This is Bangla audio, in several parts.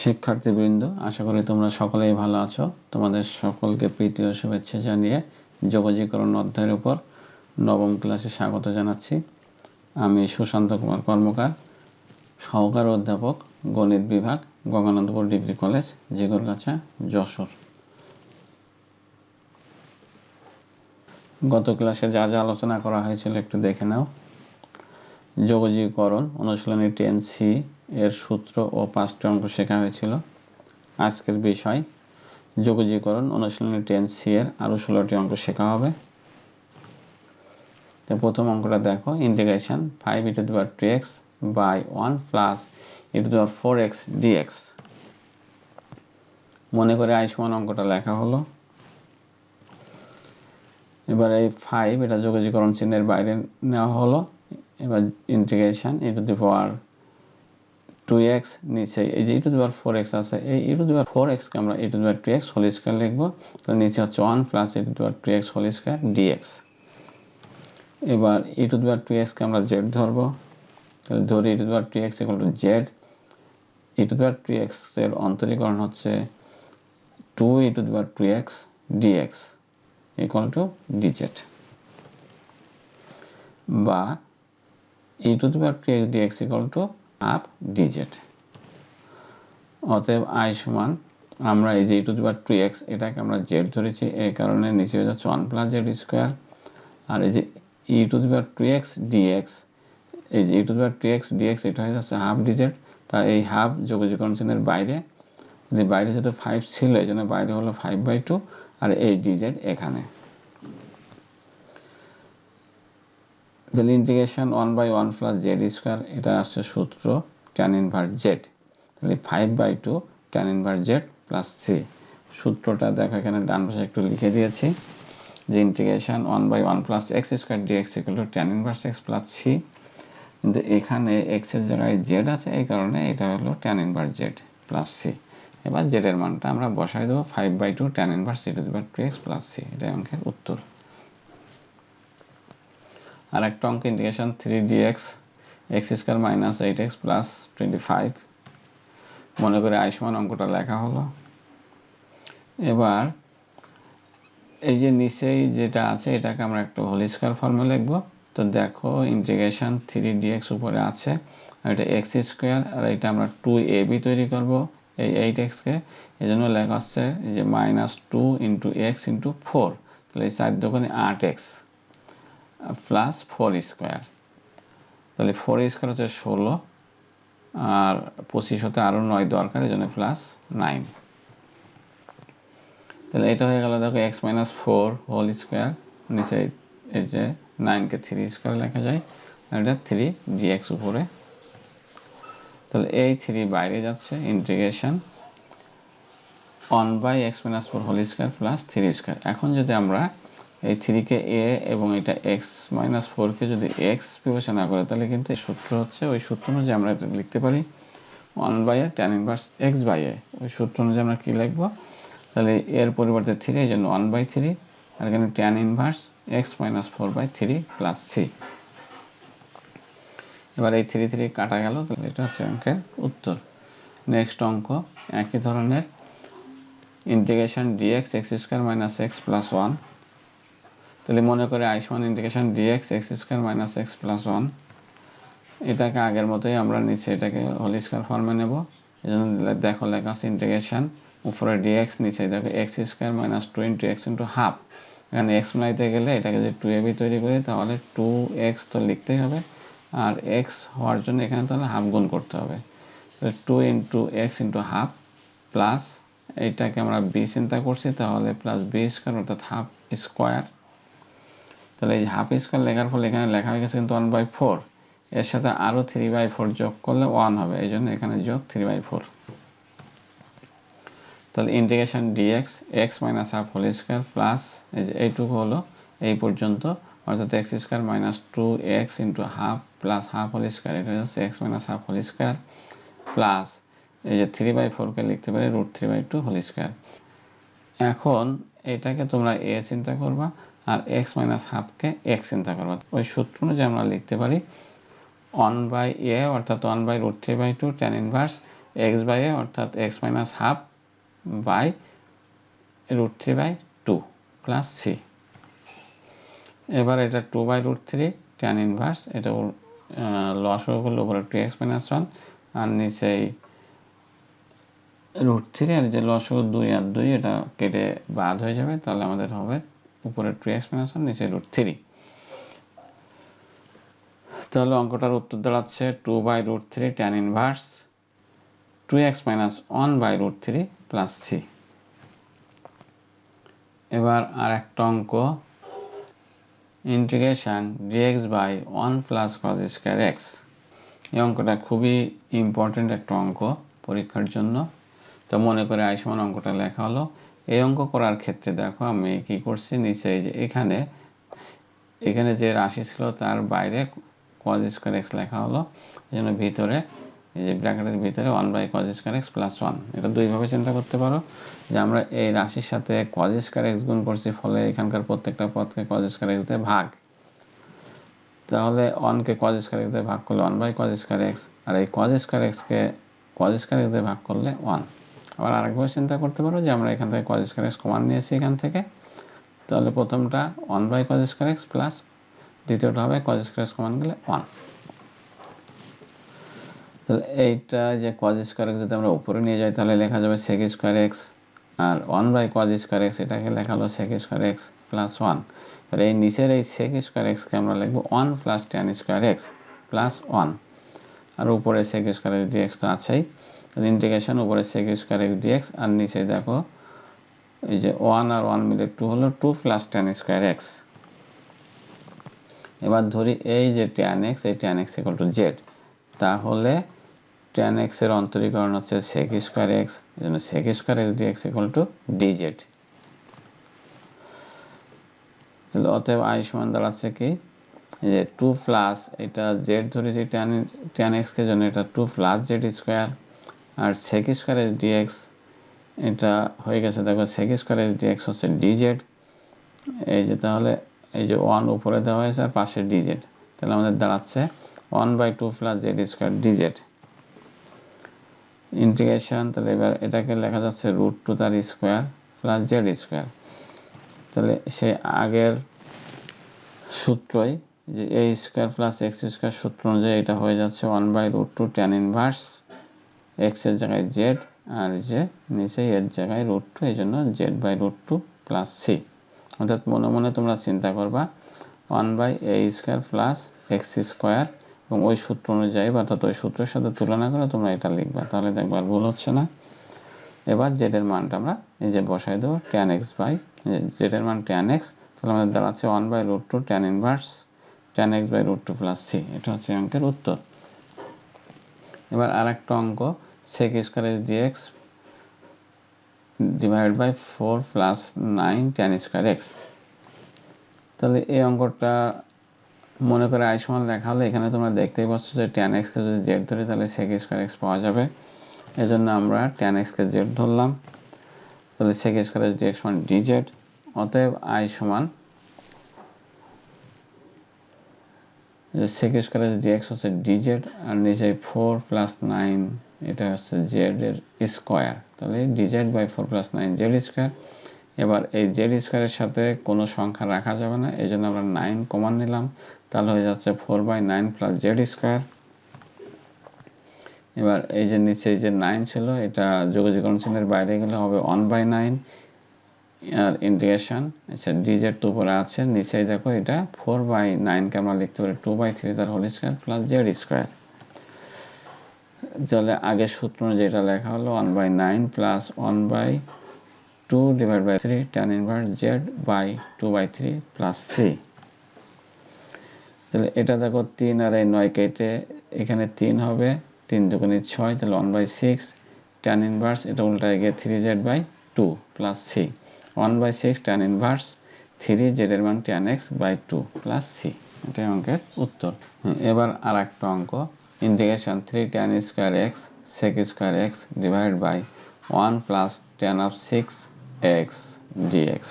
শিক্ষার্থীবৃন্দ, আশা করি তোমরা সকলেই ভালো আছো। তোমাদের সকলকে প্রীতি ও শুভেচ্ছা জানিয়ে যোগাযোগকরণ অধ্যায়ের উপর নবম ক্লাসে স্বাগত জানাচ্ছি। আমি সুশান্ত কুমার কর্মকার, সহকার অধ্যাপক, গণিত বিভাগ গঙ্গানন্দপুর ডিগ্রি কলেজ, জিগরগাছা, যশোর। গত ক্লাসে যা যা আলোচনা করা হয়েছিল একটু দেখে নাও। যোগজীকরণ অনুশীলনী টেন সি এর সূত্র ও পাঁচটি অঙ্ক শেখা হয়েছিল। আজকের বিষয়, যোগজীকরণ অনুশীলনী টেন সি এর আরও ষোলোটি অঙ্ক শেখা হবে। তো প্রথম অঙ্কটা দেখো integration five e to the two x by one plus e to to the four x dx মনে করে আয়ুষ্মান অঙ্কটা লেখা হলো। এবার এই ফাইভ এটা যোগাযোগকরণ চিহ্নের বাইরে নেওয়া হলো। এবার integration e to the power two x নিচে, এই যে e to the power four x আছে, এই e to the power four এক্সকে আমরা e to the power two x whole square লিখব তাহলে নিচে হচ্ছে one plus e to the power two x whole square dx এবার e to the power two এক্সকে আমরা জেড ধরবো, তাহলে ধরি e to the power two x equal to the power two এক্সের অন্তরীকরণ হচ্ছে two e to the power two x dx equal to dz বা e to the power two x dx equal to half dz অতএব আই সমান আমরা এই যে e to the power two x এটাকে আমরা জেড ধরেছি এই কারণে নিচে হয়ে যাচ্ছে ওয়ান প্লাস জেড স্কোয়ার আর এই যে e to the power two x dx এই যে e to the power two x dx এটা হয়ে যাচ্ছে হাফ ডিজেড তা এই হাফ যোগাযোগকরণ চিহ্নের বাইরে বাইরে যেহেতু ফাইভ ছিল এই জন্য বাইরে হলো ফাইভ বাই টু আর এই ডিজেড এখানে। তাহলে integration one by one plus z square এটা আসছে সূত্র ট্যান ইনভার্ট জেড তাহলে five by two tan inverse z plus three সূত্রটা দেখো, এখানে ডান পাশে একটু লিখে দিয়েছি। যে integration one by one plus x square dx equal to tan inverse x plus c কিন্তু এখানে এক্সের জায়গায় জেড আছে, এই কারণে এটা হলো tan inverse z plus c এবার জেডের মানটা আমরা বসাই দেবো five by two tan inverse c two two x plus c এটাই অঙ্কের উত্তর। আর একটা অঙ্ক integration three d x x square minus eight x plus twenty five মনে করে আয়ুষ্মান অঙ্কটা লেখা হলো। এবার এই যে নিচেই যেটা আছে, এটাকে আমরা একটু হোল স্কোয়ার ফর্মে লিখব। তো দেখো ইন্টিগ্রেশন থ্রি ডি এক্স উপরে আছে, আর এটা এক্স স্কোয়ার আর এটা আমরা টু এ বি তৈরি করব এই এইট এক্সকে এই জন্য লেখা হচ্ছে যে minus two into x into four তাহলে এই চার দোকানে আট এক্স প্লাস ফোর স্কোয়ার তাহলে ফোর স্কোয়ার হচ্ছে ষোলো আর পঁচিশ হতে আরও নয় দরকার, এই জন্য প্লাস নাইন তাহলে এটা হয়ে গেল দেখো x minus four whole square নিচে এই যে নাইনকে থ্রি স্কোয়ার লেখা যায়, এটা থ্রি ডিএক্স উপরে। তাহলে এই থ্রি বাইরে যাচ্ছে integration one by x minus four whole square plus three square এখন যদি আমরা এই থ্রিকে এ এবং এটা এক্স মাইনাস ফোরকে যদি এক্স বিবেচনা করে, তাহলে কিন্তু এই সূত্র হচ্ছে ওই সূত্র অনুযায়ী আমরা এটা লিখতে পারি one by a tan inverse x by a. ওই সূত্র অনুযায়ী আমরা কী লিখব? তাহলে এর পরিবর্তে থ্রি, এই জন্য ওয়ান বাই থ্রি, আর এখানে tan inverse x minus four by three plus three. এবার এই থ্রি থ্রি কাটা গেল, তাহলে এটা হচ্ছে অঙ্কের উত্তর। নেক্সট অঙ্ক, একই ধরনের integration dx x square minus x plus one তাহলে মনে করে Ayushman integration dx x square minus x plus one এটাকে আগের মতোই আমরা নিচে এটাকে হোল স্কোয়ার ফর্মে নেব। এই জন্য দেখো লেখা আছে ইন্টিগ্রেশন উপরে ডিএক্স নিচে দেখো x square minus two into x into half এখানে এক্স মিলাইতে গেলে এটাকে যদি টু এবি তৈরি করি, তাহলে টু এক্স তো লিখতেই হবে। আর এক্স হওয়ার জন্য এখানে তাহলে হাফ গুণ করতে হবে। Two into x into half plus এইটাকে আমরা বি চিন্তা করছি, তাহলে প্লাস বি স্কোয়ার অর্থাৎ হাফ স্কোয়ার তাহলে এই হাফ স্কোয়ার লেখার ফলে এখানে লেখা হয়ে গেছে কিন্তু ওয়ান বাই ফোর এর সাথে আরও থ্রি বাই ফোর যোগ করলে ওয়ান হবে, এই জন্য এখানে যোগ থ্রি বাই ফোর তাহলে integration dx x minus half whole square plus এই যে এইটুকু হলো এই পর্যন্ত, অর্থাৎ x square minus two x into half plus half whole square এটা হচ্ছে x minus half whole square plus এই যে থ্রি বাই ফোরকে লিখতে পারি root three by two whole square এখন এটাকে তোমরা এ চিন্তা করবা আর এক্স মাইনাস হাফকে এক্স চিন্তা করবা। ওই সূত্র অনুযায়ী আমরা লিখতে পারি ওয়ান বাই এ অর্থাৎ one by root three by two tan inverse x by a অর্থাৎ x minus half by root three by two plus c এবার এটা two by root three tan inverse এটা লস হয়ে গেলো উপরে টু এক্স মাইনাস ওয়ান আর নিচেই রুট থ্রি আর যে লস দুই আর দুই, এটা কেটে বাদ হয়ে যাবে, তাহলে আমাদের হবে উপরে টু এক্স মাইনাস ওয়ান নিচে রুট থ্রি তাহলে অঙ্কটার উত্তর দাঁড়াচ্ছে two by root three tan inverse two x minus one by root three plus c এবার আর একটা অঙ্ক। Integration dx by one plus cos square x এই অঙ্কটা খুবই ইম্পর্টেন্ট একটা অঙ্ক পরীক্ষার জন্য। তো মনে করে আয়ুষ্মান অঙ্কটা লেখা হলো। এই অঙ্ক করার ক্ষেত্রে দেখো আমি কি করছি, নিচে যে এখানে এখানে যে রাশি ছিল তার বাইরে কজ স্কোয়ার এক্স লেখা হলো। এই জন্য ভিতরে, এই যে ব্র্যাকেটের ভিতরে one by cos square x plus one এটা দুইভাবে চিন্তা করতে পারো যে আমরা এই রাশির সাথে কজ স্কোয়ার এক্স গুণ করছি, ফলে এখানকার প্রত্যেকটা পদকে কজ স্কোয়ার এক্স দিয়ে ভাগ। তাহলে ওয়ানকে কজ স্কোয়ার এক্স দিয়ে ভাগ করলে one by cos square x আর এই কজ স্কোয়ার এক্সকে কজ স্কোয়ার এক্স দিয়ে ভাগ করলে ওয়ান আবার আরেকভাবে চিন্তা করতে পারো যে আমরা এখান থেকে কজ স্কোয়ার এক্স কমান নিয়েছি এখান থেকে। তাহলে প্রথমটা one by cos square x plus দ্বিতীয়টা হবে কজ স্কোয়ার এক্স কমান গেলে ওয়ান তাহলে এইটা যে কজ স্কোয়ার এক্স যদি আমরা উপরে নিয়ে যাই, তাহলে লেখা যাবে sec square x R one by cos square x এটাকে লেখা হলো sec square x plus one এবার এই নিচের এই সেক স্কোয়ার এক্সকে আমরা লিখব one plus tan square x plus one আর উপরে সেক স্কোয়ার এক্স ডিএক্স তো আছেই ইন্টিগ্রেশন উপরে সেক স্কোয়ার এক্স ডিএক্স আর নিচে দেখো, এই যে ওয়ান আর ওয়ান মিলে টু হলো two plus tan square x এবার ধরি এই যে টেন এক্স এই tan x equal to z তাহলে টেন এক্সের অন্তরীকরণ হচ্ছে সেক স্কোয়ার এক্স এই জন্য sec square x dx equal to dz তাহলে অতএব আই সমান দাঁড়াচ্ছে কি? যে টু প্লাস এটা জেড ধরেছি টেন টেন এক্সকে জন্য এটা টু প্লাস জেড স্কোয়ার আর সেক স্কোয়ার এক্স ডিএক্স এটা হয়ে গেছে, দেখো সেক স্কোয়ার এক্স ডিএক্স হচ্ছে ডিজেড এই যে তাহলে, এই যে ওয়ান উপরে দেওয়া হয়েছে আর পাশে ডিজেড তাহলে আমাদের দাঁড়াচ্ছে one by two plus z square dz integration তাহলে এবার এটাকে লেখা যাচ্ছে রুট টু তার স্কোয়ার প্লাস জেড স্কোয়ার তাহলে সে আগের সূত্রই যে a square plus x square সূত্র অনুযায়ী এটা হয়ে যাচ্ছে one by root two tan inverse এক্সের জায়গায় জেড আর যে নিচে এর জায়গায় রুট টু এই জন্য z by root two plus c অর্থাৎ মনে মনে তোমরা চিন্তা করবা one by a square plus x square এবং ওই সূত্র অনুযায়ী অর্থাৎ ওই সূত্রের সাথে তুলনা করে তোমরা এটা লিখবা, তাহলে দেখবা আর ভুল হচ্ছে না। এবার জেডের মানটা আমরা এই যে বসাই দেবো টেন এক্স বাই জেডের মান টেন এক্স তাহলে আমাদের দাঁড়াচ্ছে one by root two tan inverse tan x by root two plus c এটা হচ্ছে অঙ্কের উত্তর। এবার আর একটা অঙ্ক sec square x dx divide by four plus nine tan square x তাহলে এই অঙ্কটা মনে করে আই সমান হলে এখানে তোমরা দেখতেই পাচ্ছ যে টেন এক্সকে যদি জেড ধরি তাহলে সেক স্কোয়ার এক্স পাওয়া যাবে। এজন্য আমরা টেন এক্সকে জেড ধরলাম। তাহলে সেক স্কোয়ার এক্স ডিএক্স সমান ডিজেড অতএব আই সমান সেক স্কোয়ার এক্স ডিএক্স হচ্ছে ডিজেড আর নিচে ফোর প্লাস নাইন এটা হচ্ছে জেড এর স্কোয়ার। তাহলে dz by four plus nine z square এবার এই জেড স্কোয়ারের সাথে কোনো সংখ্যা রাখা যাবে না, এই জন্য আমরা নাইন কমান নিলাম। তাহলে হয়ে যাচ্ছে four by nine plus z square এবার এই যে নিচে যে নাইন ছিল, এটা যোগাযোগকরণ চিহ্নের বাইরে গেলে হবে ওয়ান বাই নাইন আর ইন্টিগ্রেশন আচ্ছা ডিজেড টু পরে আছে। নিচেই দেখো এটা ফোর বাই নাইনকে আমরা লিখতে পারি টু বাই থ্রি তার whole square plus z square তাহলে আগের সূত্র যেটা লেখা হলো one by nine plus one by two divide by three tan inverse z by two by three plus c তাহলে এটা দেখো তিন আর এই নয় কেটে এখানে তিন হবে, তিন দুগুণে ছয়, তাহলে one by six tan inverse এটা উল্টায় গিয়ে three z by two plus c one by six tan inverse three জেডের মান tan x by two plus c এটাই অঙ্কের উত্তর। এবার আর একটা অঙ্ক। Three tan square x sec square x divide by one plus tan of six x dx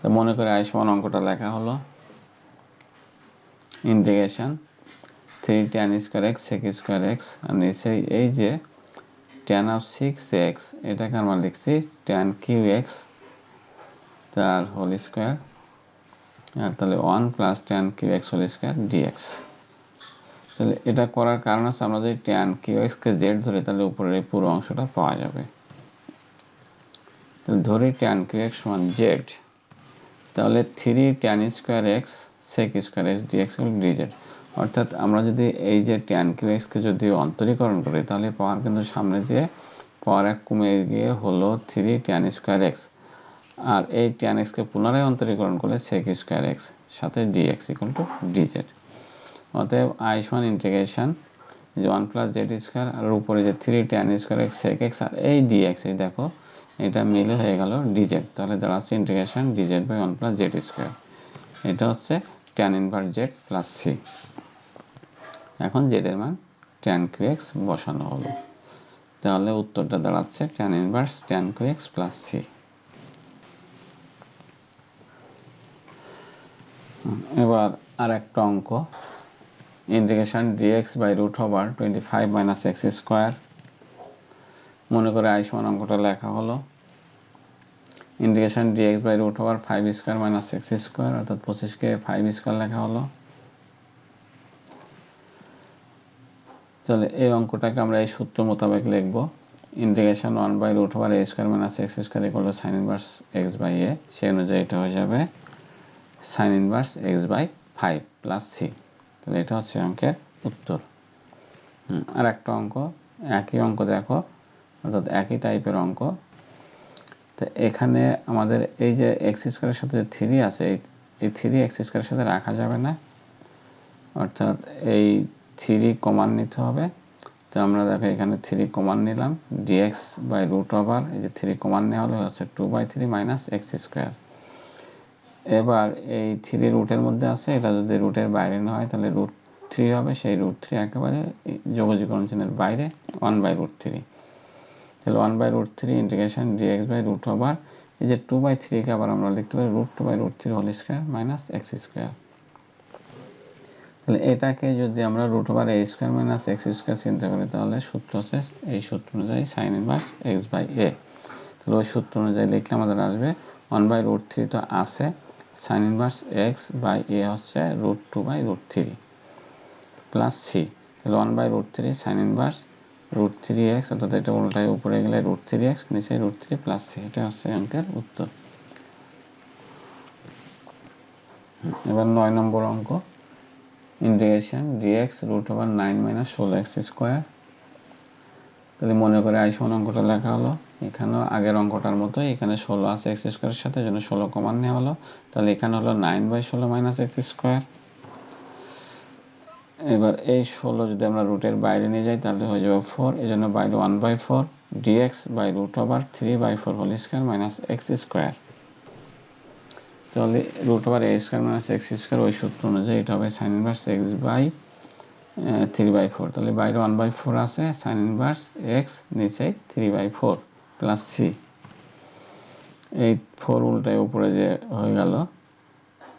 তো মনে করে আয়ুষ্মান অঙ্কটা লেখা হলো। Integration three tan square x sec square x আর নিচে এই যে টেন অফ সিক্স এক্স এটাকে আমরা লিখছি টেন কিউ এক্স তার হোল স্কোয়ার আর তাহলে one plus tan cube x whole square dx তাহলে এটা করার কারণ আছে আমরা যদি টেন কিউ এক্সকে জেড ধরি, তাহলে উপরের এই পুরো অংশটা পাওয়া যাবে। তাহলে ধরি টেন কিউ এক্স সমান জেড তাহলে three tan square x sec square x dx dz অর্থাৎ আমরা যদি এই যে টেন কিউ এক্সকে যদি অন্তরীকরণ করি, তাহলে পাওয়ার কিন্তু সামনে যে পাওয়ার এক কমে গিয়ে হলো থ্রি টেন স্কোয়ার এক্স আর এই টেন এক্সকে পুনরায় অন্তরীকরণ করলে সেক স্কোয়ার এক্স সাথে ডিএক্স ইকুয়াল টু ডিজেড অতএব আই সমান ইন্টিগ্রেশন যে ওয়ান প্লাস জেড স্কোয়ার আর উপরে যে three tan square x sec x আর এই ডিএক্স এই দেখো, এটা মিলে হয়ে গেল ডিজেড তাহলে দাঁড়াচ্ছে integration dz by one plus z square এটা হচ্ছে tan inverse z plus c এখন জেডের মান ট্যান কিউ এক্স বসানো হলো তাহলে উত্তরটা দাঁড়াচ্ছে tan inverse tan cube x plus c এবার আর একটা অঙ্ক। Integration dx by root over twenty five minus x square মনে করে আইসমান অঙ্কটা লেখা হলো। Integration dx by root over five square minus x square অর্থাৎ পঁচিশকে ফাইভ স্কোয়ার লেখা হলো। তাহলে এই অঙ্কটাকে আমরা এই সূত্র মোতাবেক লিখব। Integration one by root over a square minus x square equal to sine inverse x by a সেই অনুযায়ী এটা হয়ে যাবে sine inverse x by five plus c তাহলে এটা হচ্ছে অঙ্কের উত্তর। আর একটা অঙ্ক, একই অঙ্ক দেখো, অর্থাৎ একই টাইপের অঙ্ক। তো এখানে আমাদের এই যে এক্স স্কোয়ারের সাথে যে থ্রি আছে, এই থ্রি এক্স স্কোয়ারের সাথে রাখা যাবে না। অর্থাৎ এই থ্রি কমান নিতে হবে। তো আমরা দেখো এখানে থ্রি কমান নিলাম ডিএক্স বাই রুট ওভার এই যে থ্রি কমান নেওয়া হলে, হচ্ছে two by three minus x square এবার এই থ্রি রুটের মধ্যে আছে, এটা যদি রুটের বাইরে না হয়, তাহলে রুট থ্রি হবে, সেই রুট থ্রি একেবারে যোগজীকরণ চিহ্নের বাইরে ওয়ান বাই রুট থ্রি তাহলে one by root three integration dx by root over এই যে টু বাই থ্রিকে আবার আমরা লিখতে পারি root two by root three whole square minus x square তাহলে এটাকে যদি আমরা root over a square minus x square চিন্তা করি, তাহলে সূত্র হচ্ছে এই সূত্র অনুযায়ী sine inverse x by a তাহলে ওই সূত্র অনুযায়ী লিখলে আমাদের আসবে ওয়ান বাই রুট থ্রি তো আছে sine inverse x by a হচ্ছে root two by root three plus c তাহলে one by root three sine inverse root three x অর্থাৎ এটা উল্টায় উপরে গেলে রুট থ্রি এক্স নিচে রুট থ্রি প্লাস সি এটা হচ্ছে অঙ্কের উত্তর। এবার নয় নম্বর অঙ্ক। Integration dx root over nine minus ষোলো এক্স স্কোয়ার তাহলে মনে করে আইসন অঙ্কটা লেখা হলো। এখানেও আগের অঙ্কটার মতো এখানে ষোলো আছে এক্স স্কোয়ারের সাথে জন্য ষোলো কমান নেওয়া হলো। তাহলে এখানে হলো নাইন বাই ষোলো মাইনাস এক্স স্কোয়ার এবার এই ষোলো যদি আমরা রুটের বাইরে নিয়ে যাই, তাহলে হয়ে যাবে ফোর এই জন্য বাইরে one by four dx by root over three by four whole square minus x square তাহলে root over a square minus x square ওই সূত্র অনুযায়ী এটা হবে sine inverse x by three by four তাহলে বাইরে ওয়ান বাই ফোর আছে সাইন ইনভার্স এক্স নিচে three by four plus c এই ফোর উল্টায় উপরে যে হয়ে গেল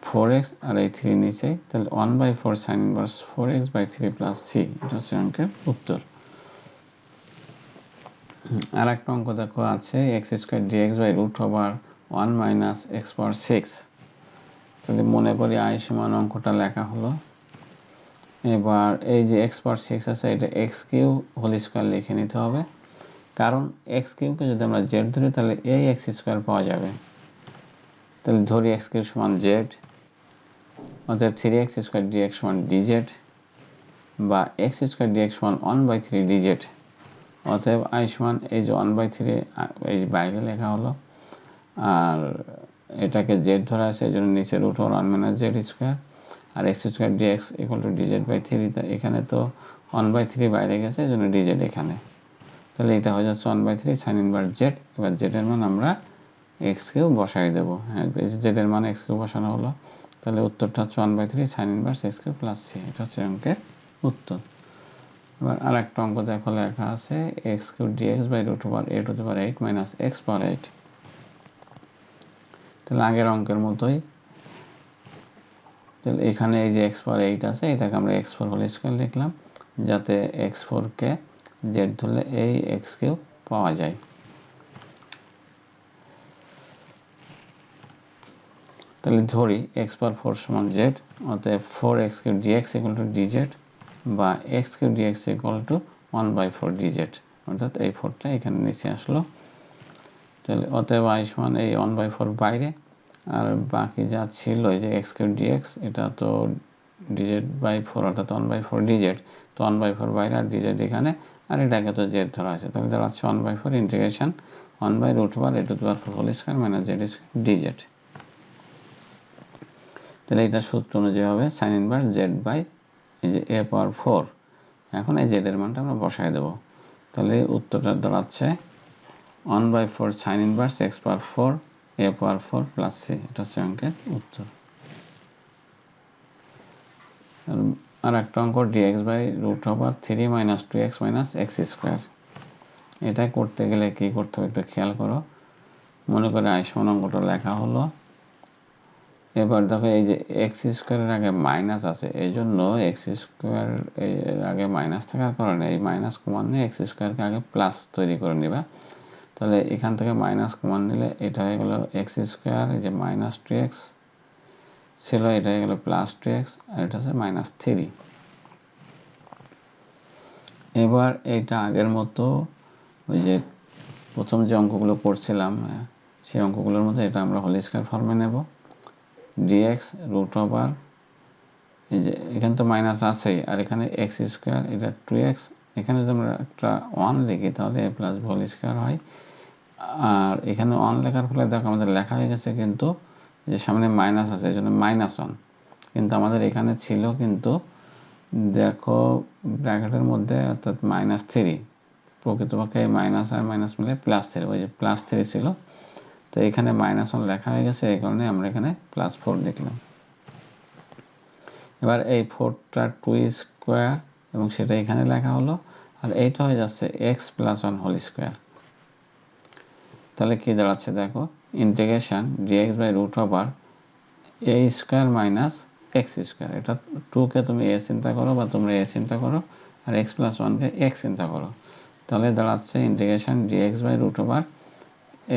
ফোর এক্স আর এই থ্রি নিচে, তাহলে one by four sine inverse four x by three plus c এটা হচ্ছে অঙ্কের উত্তর। আর একটা অঙ্ক দেখো আছে x square d x by root over one minus x power six তাহলে মনে করি আই সমান অঙ্কটা লেখা হলো। এবার এই যে এক্স পাওয়ার সিক্স আছে, এটা এক্স কিউ হোল স্কোয়ার লিখে নিতে হবে। কারণ এক্স কিউকে যদি আমরা জেড ধরি, তাহলে এই এক্স স্কোয়ার পাওয়া যাবে। তাহলে ধরি এক্স কিউ সমান জেড অতএব three x square d dx সমান ডিজেড বা এক্স স্কোয়ার ডিএক্স সমান ওয়ান বাই থ্রি ডিজেড অতএব আই সমান এই যে ওয়ান বাই থ্রি এই বাইরে লেখা হলো, আর এটাকে জেড ধরা আছে, এই জন্য নিচে root one minus z square R x square dx equal to dz by three এখানে তো ওয়ান বাই থ্রি বাইরে গেছে, এই জন্য ডিজেড এখানে। তাহলে এটা হয়ে যাচ্ছে one by three sine inverse z এবার জেডের মান আমরা এক্সকেও বসাই দেবো। হ্যাঁ জেডের মান এক্সকেও বসানো হলো, তাহলে উত্তরটা হচ্ছে one by three sine inverse x cube plus c এটা হচ্ছে অঙ্কের উত্তর। এবার আর একটা অঙ্ক দেখো লেখা আছে x cube dx by root over a to power eight minus x power eight তাহলে আগের অঙ্কের মতোই, তাহলে এখানে এই যে এক্স পাওয়ার এইট আছে, এটাকে আমরা এক্স ফোর হোল স্কোয়ার লিখলাম, যাতে এক্স ফোরকে জেড ধরলে এই এক্স কিউব পাওয়া যায়। তাহলে ধরি এক্স পাওয়ার ফোর সমান জেড অতএব four x cube dx equal to dz বা x cube dx equal to one by four dz অর্থাৎ এই ফোরটা এখানে নিচে আসলো। তাহলে অতএব আই সমান এই ওয়ান বাই ফোর বাইরে, আর বাকি যা ছিল যে এক্স কিউব ডিএক্স এটা তো ডিজেড বাই ফোর অর্থাৎ ওয়ান বাই ফোর ডিজেড তো ওয়ান বাই ফোর বাইরে আর ডিজেড এখানে আর এটাকে তো জেড ধরা আছে তাহলে দাঁড়াচ্ছে one by four integration one by root over a to power four whole square minus z square dz তাহলে এটা সূত্র অনুযায়ী হবে সাইন ইনভার্স জেড বাই এই যে এ পাওয়ার ফোর এখন এই জেডের মানটা আমরা বসাই দেবো। তাহলে উত্তরটা দাঁড়াচ্ছে one by four sine inverse x power four a power four plus c এটা হচ্ছে অঙ্কের উত্তর। আর একটা অঙ্ক dx by root over three minus two x minus x square এটা করতে গেলে কি করতে হবে একটু খেয়াল করো। মনে করে আয়সমান অঙ্কটা লেখা হলো। এবার দেখো এই যে এক্স স্কোয়ারের আগে মাইনাস আছে এই জন্য এক্স স্কোয়ার এর আগে মাইনাস থাকার কারণে এই মাইনাস কমান নিয়ে এক্স স্কোয়ারকে আগে প্লাস তৈরি করে নিবা। তাহলে এখান থেকে মাইনাস কমান নিলে এটা হয়ে গেল এক্স স্কোয়ার এই যে মাইনাস টু এক্স ছিল, এটা হয়ে গেল প্লাস টু এক্স আর এটা হচ্ছে মাইনাস থ্রি এবার এটা আগের মতো ওই যে প্রথম যে অঙ্কগুলো করছিলাম সেই অঙ্কগুলোর মধ্যে এটা আমরা হোল স্কোয়ার ফর্মে নেব। ডিএক্স রুট ওভার এই যে এখানে তো মাইনাস আছেই, আর এখানে এক্স স্কোয়ার এটা টু এক্স এখানে যদি আমরা একটা ওয়ান লিখি তাহলে এ প্লাস হোল স্কোয়ার হয়। আর এখানে ওয়ান লেখার ফলে দেখো আমাদের লেখা হয়ে গেছে কিন্তু যে সামনে মাইনাস আছে, এই জন্য মাইনাস ওয়ান কিন্তু আমাদের এখানে ছিল কিন্তু, দেখো ব্র্যাকেটের মধ্যে অর্থাৎ মাইনাস থ্রি প্রকৃতপক্ষে মাইনাস আর মাইনাস মিলে প্লাস থ্রি ওই যে প্লাস থ্রি ছিল। তো এখানে মাইনাস ওয়ান লেখা হয়ে গেছে, এই কারণে আমরা এখানে প্লাস ফোর লিখলাম। এবার এই ফোরটা টু স্কোয়ার এবং সেটা এখানে লেখা হলো, আর এইটা হয়ে যাচ্ছে x plus one whole square তাহলে কি দাঁড়াচ্ছে, দেখো। Integration dx by root over a square minus x square এটা টুকে তুমি এ চিন্তা করো বা তোমরা এ চিন্তা করো, আর এক্স প্লাস ওয়ানকে এক্স চিন্তা করো। তাহলে দাঁড়াচ্ছে integration dx by root over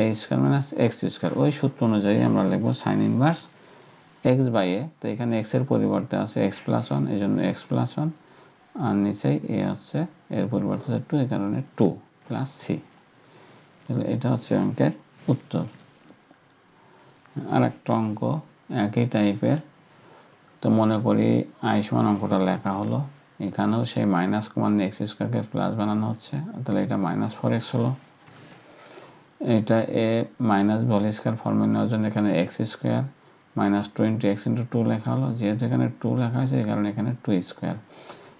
a square minus x square ওই সূত্র অনুযায়ী আমরা লিখব sine inverse x by a তো এখানে এক্সের পরিবর্তে আছে এক্স প্লাস ওয়ান এই জন্য এক্স প্লাস ওয়ান আর নিচেই এ হচ্ছে, এর পরিবর্তে হচ্ছে টু এই কারণে টু প্লাস সি তাহলে এটা হচ্ছে অঙ্কের উত্তর। আর একটা অঙ্ক, একই টাইপের তো মনে করি আয়ুষ্মান অঙ্কটা লেখা হলো। এখানেও সেই মাইনাস কমান এক্স স্কোয়ারকে প্লাস বানানো হচ্ছে। তাহলে এটা মাইনাস ফোর এক্স হলো। এটা এ মাইনাস বল স্কোয়ার ফর্মে নেওয়ার জন্য এখানে x square minus twenty x into two লেখা হলো। যেহেতু এখানে টু লেখা হয়েছে, এই কারণে এখানে টু স্কোয়ার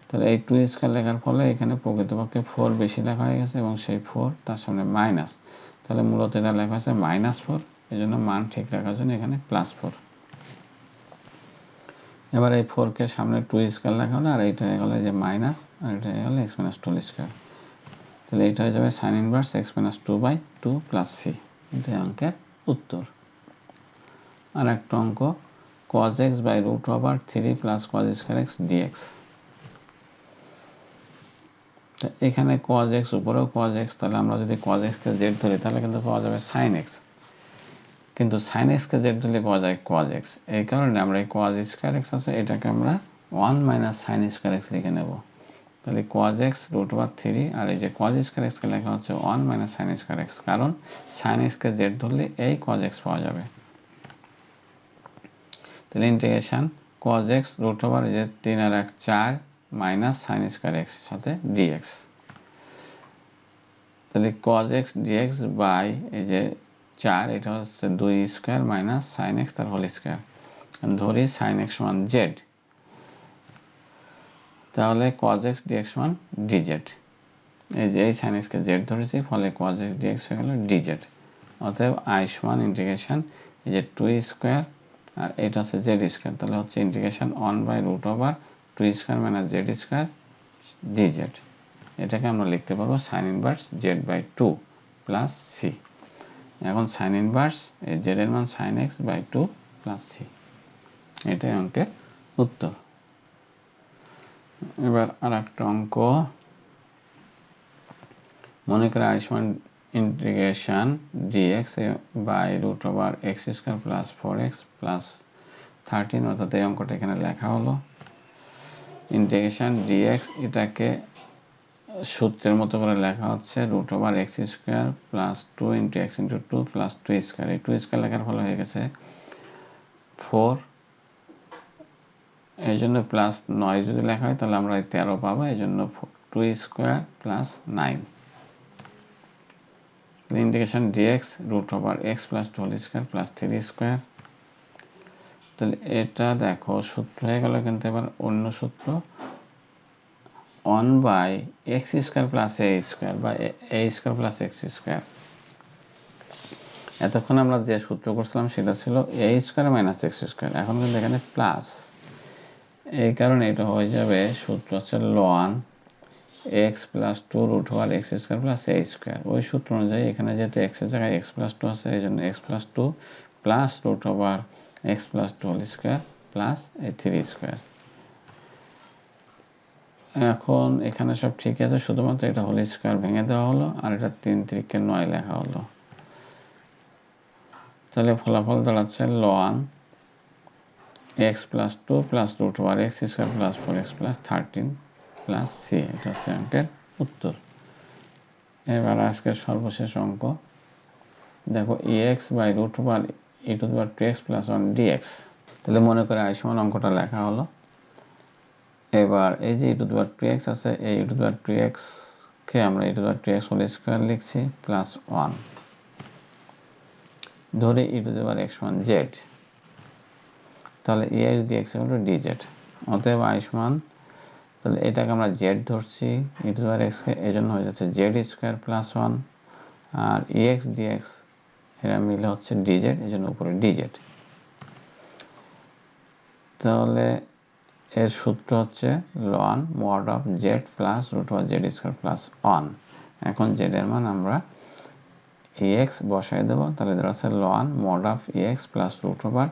তাহলে এই টু স্কোয়ার লেখার ফলে এখানে প্রকৃতপক্ষে ফোর বেশি লেখা হয়ে গেছে এবং সেই ফোর তার সামনে মাইনাস তাহলে মূলত এটা লেখা হয়েছে মাইনাস ফোর এই জন্য মান ঠিক রাখার জন্য এখানে প্লাস ফোর এবার এই ফোরকে সামনে টু স্কোয়ার লেখা হলো আর এইটা হয়ে গেলো যে মাইনাস আর এটা হয়ে গেলো এক্স মাইনাস টু স্কোয়ার তাহলে এইটা হয়ে যাবে sine inverse x minus two by two plus c এটাই অঙ্কের উত্তর। আর একটা অঙ্ক, cos x by root over three plus cos square x dx এখানে cos x উপরেও cos x, তাহলে আমরা যদি cos x কে z ধরি, তাহলে কিন্তু পাওয়া যাবে sin x কিন্তু sin x কে z ধরলে পাওয়া যায় cos x এই কারণে আমরা এই cos স্কোয়ার x আছে, এটাকে আমরা one minus sine square x লিখে নেব। তাহলে cos x root over three আর এই যে cos স্কোয়ার এক্সকে লেখা হচ্ছে one minus sine square x কারণ সাইন এক্সকে জেড ধরলে এই cos x পাওয়া যাবে। তাহলে integration cos x root over যে তিন আর এক চার মাইনাস সাইন স্কোয়ার এক্স সাথে ডিএক্স তাহলে cos x dx বাই এই যে চার, এটা হচ্ছে দুই স্কোয়ার মাইনাস সাইন এক্স তার হোল স্কোয়ার। ধরি সাইন এক্স সমান জেড তাহলে cos x dx সমান ডিজেড এই যে, এই সাইন এক্সকে জেড ধরেছি, ফলে cos x dx হয়ে গেল ডিজেড অতএব আই সমান ইন্টিগ্রেশন এই যে টু স্কোয়ার আর এটা হচ্ছে জেড স্কোয়ার তাহলে হচ্ছে integration one by root over two square minus z square dz এটাকে আমরা লিখতে পারব sine inverse z by two plus c এখন সাইন ইনভার্স এই জেডের মান sine x by two plus c এটাই অঙ্কের উত্তর। এবার আর একটা অঙ্ক। মনে করে Ayushman integration dx by root over x square plus four x plus thirteen অর্থাৎ এই অঙ্কটা এখানে লেখা হলো। ইন্টিগ্রেশন ডিএক্স এটাকে সূত্রের মতো করে লেখা হচ্ছে root over x square plus two into x into two plus two square এই টু স্কোয়ার লেখার ফলে হয়ে গেছে ফোর এই জন্য প্লাস নয় যদি লেখা হয়, তাহলে আমরা তেরো পাবো। এই জন্য two square plus nine integration dx root over x plus two square plus three square তাহলে এটা দেখো, সূত্র হয়ে গেল কিন্তু এবার অন্য সূত্র। One by x square plus a square বা a square plus x square এতক্ষণ আমরা যে সূত্র করছিলাম সেটা ছিল a square minus x square এখন কিন্তু এখানে প্লাস এই কারণে এটা হয়ে যাবে সূত্র হচ্ছে ln x plus two root over x square plus a square ওই সূত্র অনুযায়ী এখানে যেহেতু এক্সের জায়গায় এক্স প্লাস টু আছে এই জন্য x plus two plus root over x plus two whole square plus a three square এখন এখানে সব ঠিক আছে, শুধুমাত্র এটা হোল স্কোয়ার ভেঙে দেওয়া হলো আর এটা তিন তিরিকে নয় লেখা হলো। তাহলে ফলাফল দাঁড়াচ্ছে ln x plus two plus root over x square plus four x plus thirteen plus c এটা হচ্ছে অঙ্কের উত্তর। এবার আজকের সর্বশেষ অঙ্ক। দেখো x by root over e to power two x plus one dx তাহলে মনে করে আয়ুষ্মান অঙ্কটা লেখা হলো। এবার এই যে e to power two x আছে, এই ই টু পাওয়ার টু এক্সকে আমরা e to power two x whole square লিখছি প্লাস ওয়ান ধরে e to power x one z তাহলে e x d x to d z অতএব আয়ুষ্মান তাহলে এটাকে আমরা জেড ধরছি ই টু পাওয়ার এক্সকে এই জন্য হয়ে যাচ্ছে জেড স্কোয়ার প্লাস ওয়ান আর ই এক্স ডিএক্স এরা মিলে হচ্ছে ডিজেড এই জন্য উপরে ডিজেড তাহলে এর সূত্র হচ্ছে ln mod of z plus root over z square plus one এখন জেড এর মান আমরা এক্স বসাই দেবো, তাহলে ধর আছে ln mod of x plus root over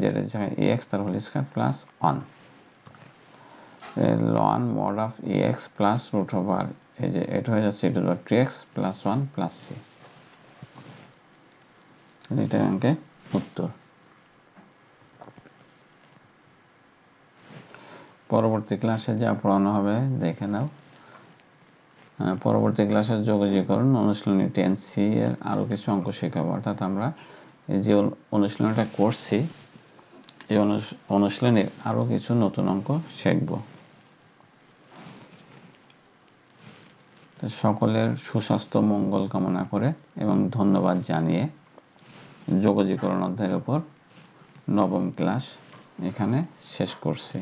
জেডের জায়গায় এক্স তার whole square plus one ln mod of x plus root over এই যে এটা হয়ে যাচ্ছে, এটা হলো two x plus one plus c এটা অঙ্কে উত্তর। পরবর্তী ক্লাসে যা পড়ানো হবে, দেখে নাও। পরবর্তী ক্লাসে যোগাযোগকরণ, অনুশীলনী টেন সি এর আরও কিছু অঙ্ক শেখাবো। অর্থাৎ আমরা এই যে অনুশীলনীটা করছি, এই অনুশীলনীর আরও কিছু নতুন অঙ্ক শিখব। সকলের সুস্বাস্থ্য, মঙ্গল কামনা করে এবং ধন্যবাদ জানিয়ে যোগাযোগকরণ অধ্যায়ের উপর নবম ক্লাস এখানে শেষ করছি।